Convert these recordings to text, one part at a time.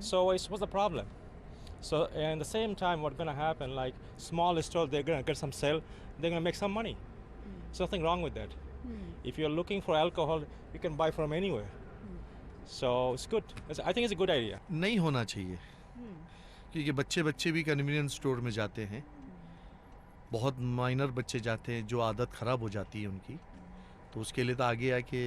So it's what's the problem? So and the same time, what's gonna happen? Like small store, they're gonna get some sale. They're gonna make some money. There's nothing wrong with that. If you're looking for alcohol, you can buy from anywhere. So it's good. It's, I think it's a good idea. नहीं होना चाहिए क्योंकि बच्चे बच्चे भी convenience store में जाते हैं बहुत माइनर बच्चे जाते हैं जो आदत ख़राब हो जाती है उनकी तो उसके लिए तो आगे आके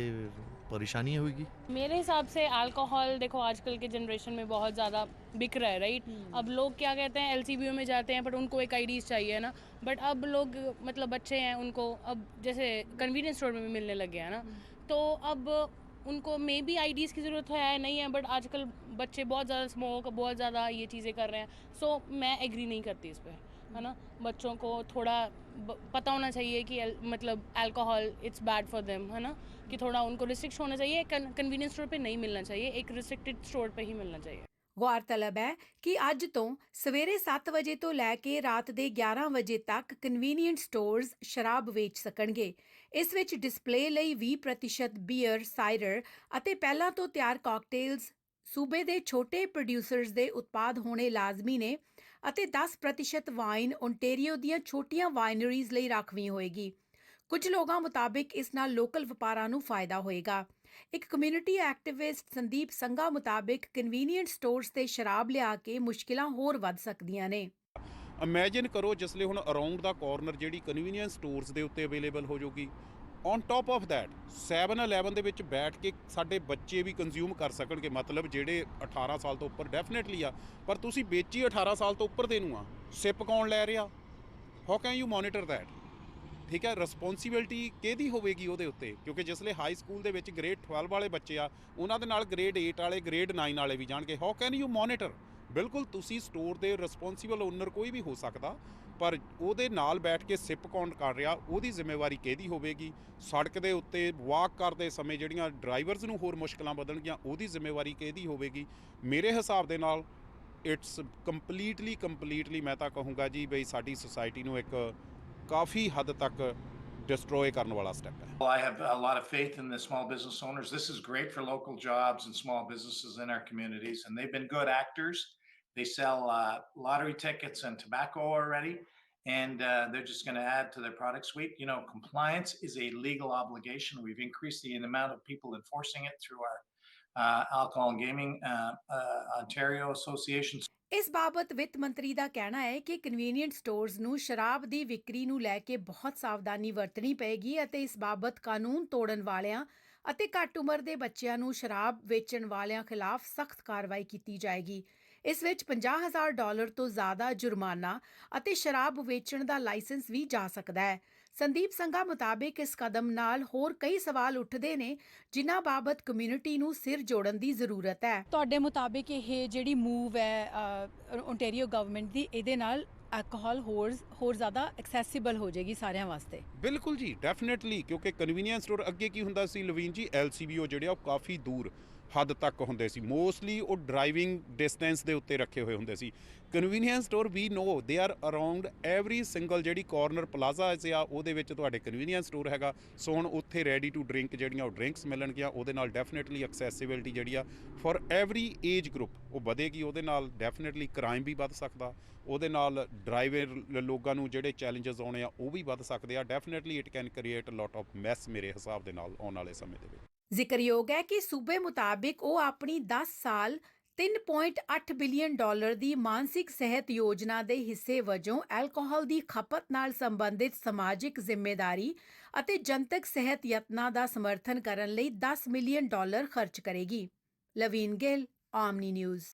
परेशानी होगी। मेरे हिसाब से अल्कोहल देखो आजकल के जनरेशन में बहुत ज़्यादा बिक रहा है राइट अब लोग क्या कहते हैं एलसीबीओ में जाते हैं बट उनको एक आईडीज चाहिए ना? बट अब लोग मतलब बच्चे हैं उनको अब जैसे कन्वीनियंस स्टोर में भी मिलने लग गया है ना? तो अब उनको मे बी आईडीज़ की ज़रूरत है नहीं है बट आजकल बच्चे बहुत ज़्यादा स्मोक बहुत ज़्यादा ये चीज़ें कर रहे हैं। सो so, मैं एग्री नहीं करती इस पर है ना बच्चों को थोड़ा ब- पता होना चाहिए कि अल- मतलब alcohol it's bad for them है ना कि थोड़ा उनको रिस्ट्रिक्ट होना चाहिए कन्वीनियंस स्टोर पे नहीं मिलना चाहिए एक रिस्ट्रिक्टेड स्टोर पे ही मिलना चाहिए ਗੌਰਤਲਬ ਹੈ ਕਿ ਅੱਜ ਤੋਂ ਸਵੇਰੇ 7 ਵਜੇ ਤੋਂ ਲੈ ਕੇ ਰਾਤ ਦੇ 11 ਵਜੇ ਤੱਕ ਕਨਵੀਨੀਅੰਟ ਸਟੋਰਜ਼ ਸ਼ਰਾਬ ਵੇਚ ਸਕਣਗੇ ਇਸ ਵਿੱਚ ਡਿਸਪਲੇ ਲਈ 20% ਬੀਅਰ ਸਾਈਡਰ ਅਤੇ ਪਹਿਲਾਂ ਤੋਂ ਤਿਆਰ ਕਾਕਟੇਲਸ ਸੂਬੇ ਦੇ ਛੋਟੇ ਪ੍ਰੋਡਿਊਸਰਸ ਦੇ ਉਤਪਾਦ ਹੋਣੇ ਲਾਜ਼ਮੀ ਨੇ ਅਤੇ 10% ਵਾਈਨ ਓਨਟਾਰੀਓ ਦੀਆਂ ਛੋਟੀਆਂ ਵਾਈਨਰੀਜ਼ ਲਈ ਰਾਖਵੀਂ ਹੋਏਗੀ। ਕੁਝ ਲੋਕਾਂ ਮੁਤਾਬਿਕ ਇਸ ਨਾਲ ਲੋਕਲ ਵਪਾਰਾਂ ਨੂੰ ਫਾਇਦਾ ਹੋਏਗਾ। ਇੱਕ ਕਮਿਊਨਿਟੀ ਐਕਟਿਵਿਸਟ ਸੰਦੀਪ ਸੰਘਾ ਮੁਤਾਬਿਕ ਕਨਵੀਨੀਅੰਟ ਸਟੋਰਸ ਤੇ ਸ਼ਰਾਬ ਲਿਆ ਕੇ ਮੁਸ਼ਕਿਲਾਂ ਹੋਰ ਵੱਧ ਸਕਦੀਆਂ ਨੇ। ਇਮੇਜਿਨ ਕਰੋ ਜਿਸਲੇ ਹੁਣ ਅਰਾਊਂਡ ਦਾ ਕਾਰਨਰ ਜਿਹੜੀ ਕਨਵੀਨੀਅੰਸ ਸਟੋਰਸ ਦੇ ਉੱਤੇ ਅਵੇਲੇਬਲ ਹੋ ਜਾਊਗੀ ਔਨ ਟਾਪ ਆਫ ਥੈਟ 7-11 ਦੇ ਵਿੱਚ ਬੈਠ ਕੇ ਸਾਡੇ ਬੱਚੇ ਵੀ ਕੰਜ਼ਿਊਮ ਕਰ ਸਕਣਗੇ। ਮਤਲਬ ਜਿਹੜੇ 18 ਸਾਲ ਤੋਂ ਉੱਪਰ ਡੈਫੀਨਿਟਲੀ ਆ। ਪਰ ਤੁਸੀਂ ਵੇਚੀ 18 ਸਾਲ ਤੋਂ ਉੱਪਰ ਦੇ ਨੂੰ ਆ। ਸਿਪ ਕੌਣ ਲੈ ਰਿਹਾ? How can you monitor that ਠੀਕ ਹੈ ਰਿਸਪੌਂਸਿਬਿਲਟੀ ਕਿਹਦੀ ਹੋਵੇਗੀ ਉਹਦੇ ਉੱਤੇ? ਕਿਉਂਕਿ ਜਿਸ ਲਈ ਹਾਈ ਸਕੂਲ ਦੇ ਵਿੱਚ ਗ੍ਰੇਡ 12 ਵਾਲੇ ਬੱਚੇ ਆ, ਉਹਨਾਂ ਦੇ ਨਾਲ ਗ੍ਰੇਡ 8 ਵਾਲੇ ਗ੍ਰੇਡ 9 ਵਾਲੇ ਵੀ ਜਾਣਗੇ। ਹਾਊ ਕੈਨ ਯੂ ਮੋਨੀਟਰ ਬਿਲਕੁਲ ਤੁਸੀਂ ਸਟੋਰ ਦੇ ਰਿਸਪੌਂਸਿਬਲ ਓਨਰ ਕੋਈ ਵੀ ਹੋ ਸਕਦਾ। ਪਰ ਉਹਦੇ ਨਾਲ ਬੈਠ ਕੇ ਸਿਪ ਕੌਣ ਕਰ ਰਿਹਾ ਉਹਦੀ ਜ਼ਿੰਮੇਵਾਰੀ ਕਿਹਦੀ ਹੋਵੇਗੀ ਸੜਕ ਦੇ ਉੱਤੇ ਵਾਕ ਕਰਦੇ ਸਮੇਂ ਜਿਹੜੀਆਂ ਡਰਾਈਵਰਸ ਨੂੰ ਹੋਰ ਮੁਸ਼ਕਲਾਂ ਵਧਣਗੀਆਂ ਉਹਦੀ ਜ਼ਿੰਮੇਵਾਰੀ ਕਿਹਦੀ ਹੋਵੇਗੀ ਮੇਰੇ ਹਿਸਾਬ ਦੇ ਨਾਲ ਇਟਸ ਕੰਪਲੀਟਲੀ ਕੰਪਲੀਟਲੀ ਮੈਂ ਤਾਂ ਕਹੂੰਗਾ ਜੀ ਬਈ ਸਾਡੀ ਸੁਸਾਇਟੀ ਨੂੰ ਇੱਕ ਕਾਫੀ ਹੱਦ ਤੱਕ ਡਿਸਟਰੋਏ ਕਰਨ ਵਾਲਾ ਸਟੈਪ ਹੈ Well, I have a lot of faith in the small business owners. This is great for local jobs and small businesses in our communities, and they've been good actors. They sell uh, lottery tickets and tobacco already, and uh, they're just going to add to their product suite. You know, compliance is a legal obligation. We've increased the amount of people enforcing it through our uh, Alcohol and Gaming uh, uh, Ontario Association. ਇਸ ਬਾਬਤ ਵਿੱਤ ਮੰਤਰੀ ਦਾ ਕਹਿਣਾ ਹੈ ਕਿ convenient stores ਨੂੰ ਸ਼ਰਾਬ ਦੀ ਵਿਕਰੀ ਨੂੰ ਲੈ ਕੇ ਬਹੁਤ ਸਾਵਧਾਨੀ ਵਰਤਣੀ ਪਏਗੀ ਅਤੇ ਇਸ ਬਾਬਤ ਕਾਨੂੰਨ ਤੋੜਨ ਵਾਲਿਆਂ ਅਤੇ ਘੱਟ ਉਮਰ ਦੇ ਬੱਚਿਆਂ ਨੂੰ ਸ਼ਰਾਬ ਵੇਚਣ ਵਾਲਿਆਂ ਖਿਲਾਫ ਸਖਤ ਕਾਰਵਾਈ ਕੀਤੀ ਜਾਏਗੀ ਇਸ ਵਿੱਚ 50000 ਡਾਲਰ ਤੋਂ ਜ਼ਿਆਦਾ ਜੁਰਮਾਨਾ ਅਤੇ ਸ਼ਰਾਬ ਵੇਚਣ ਦਾ ਲਾਇਸੈਂਸ ਵੀ ਜਾ ਸਕਦਾ ਹੈ। ਸੰਦੀਪ ਸੰਘਾ ਮੁਤਾਬਿਕ ਇਸ ਕਦਮ ਨਾਲ ਹੋਰ ਕਈ ਸਵਾਲ ਉੱਠਦੇ ਨੇ ਜਿਨ੍ਹਾਂ ਬਾਬਤ ਕਮਿਊਨਿਟੀ ਨੂੰ ਸਿਰ ਜੋੜਨ ਦੀ ਜ਼ਰੂਰਤ ਹੈ। ਤੁਹਾਡੇ ਮੁਤਾਬਿਕ ਇਹ ਜਿਹੜੀ ਮੂਵ ਹੈ ਓਨਟਾਰੀਓ ਗਵਰਨਮੈਂਟ ਦੀ ਇਹਦੇ ਨਾਲ ਐਲਕੋਹਲ ਹੋਰ ਹੋਰ ਜ਼ਿਆਦਾ ਐਕਸੈਸਿਬਲ ਹੋ ਜਾਏਗੀ ਸਾਰਿਆਂ ਵਾਸਤੇ? ਬਿਲਕੁਲ ਜੀ ਡੈਫੀਨਿਟਲੀ ਕਿਉਂਕਿ ਕਨਵੀਨੀਅੰਸ ਸਟੋਰ ਅੱਗੇ ਕੀ ਹੁੰਦਾ ਸੀ? ਲਵੀਨ ਜੀ ਐਲਸੀਬੀਓ ਜਿਹੜੇ ਆ ਉਹ ਕਾਫੀ ਦੂਰ ਹੱਦ ਤੱਕ ਹੁੰਦੇ ਸੀ। ਮੋਸਟਲੀ ਉਹ ਡਰਾਈਵਿੰਗ ਡਿਸਟੈਂਸ ਦੇ ਉੱਤੇ ਰੱਖੇ ਹੋਏ ਹੁੰਦੇ ਸੀ। Convenience store we know there are around every single ਜਿਹੜੀ ਕਾਰਨਰ ਪਲਾਜ਼ਾ ਆ, ਉਹਦੇ ਵਿੱਚ ਤੁਹਾਡੇ ਕਨਵੀਨੀਅੰਸ ਸਟੋਰ ਹੈਗਾ। ਸੋ ਹੁਣ ਉੱਥੇ ਰੈਡੀ ਟੂ ਡਰਿੰਕ ਜਿਹੜੀਆਂ ਉਹ ਡਰਿੰਕਸ ਮਿਲਣਗੀਆਂ, ਉਹਦੇ ਨਾਲ ਡੈਫੀਨਿਟਲੀ ਐਕਸੈਸਿਬਿਲਟੀ ਜਿਹੜੀ ਆ ਫॉर ਐਵਰੀ ਏਜ ਗਰੁੱਪ ਉਹ ਵਧੇਗੀ। ਉਹਦੇ ਨਾਲ ਡੈਫੀਨਿਟਲੀ ਕ੍ਰਾਈਮ ਵੀ ਵੱਧ ਸਕਦਾ। ਉਹਦੇ ਨਾਲ ਡਰਾਈਵਰ ਲੋਕਾਂ ਨੂੰ ਜਿਹੜੇ ਚੈਲੰਜਸ ਆਉਣੇ ਆ, ਉਹ ਵੀ ਵੱਧ ਸਕਦੇ ਆ। Definitely it can create a lot of mess ਮੇਰੇ ਹਿਸਾਬ ਦੇ ਨਾਲ ਆਉਣ ਵਾਲੇ ਸਮੇਂ ਦੇ ਵਿੱਚ। ਜ਼ਿਕਰਯੋਗ ਹੈ ਕਿ ਸੂਬੇ ਮੁਤਾਬਿਕ ਉਹ ਆਪਣੀ 10 ਸਾਲ 3.8 ਬਿਲੀਅਨ ਡਾਲਰ ਦੀ ਮਾਨਸਿਕ ਸਿਹਤ ਯੋਜਨਾ ਦੇ ਹਿੱਸੇ ਵਜੋਂ ਐਲਕੋਹਲ ਦੀ ਖਪਤ ਨਾਲ ਸੰਬੰਧਿਤ ਸਮਾਜਿਕ ਜ਼ਿੰਮੇਵਾਰੀ ਅਤੇ ਜਨਤਕ ਸਿਹਤ ਯਤਨਾਂ ਦਾ ਸਮਰਥਨ ਕਰਨ ਲਈ 10 ਮਿਲੀਅਨ ਡਾਲਰ ਖਰਚ ਕਰੇਗੀ। ਲਵੀਨ ਗਿੱਲ, ਆਮਨੀ ਨਿਊਜ਼।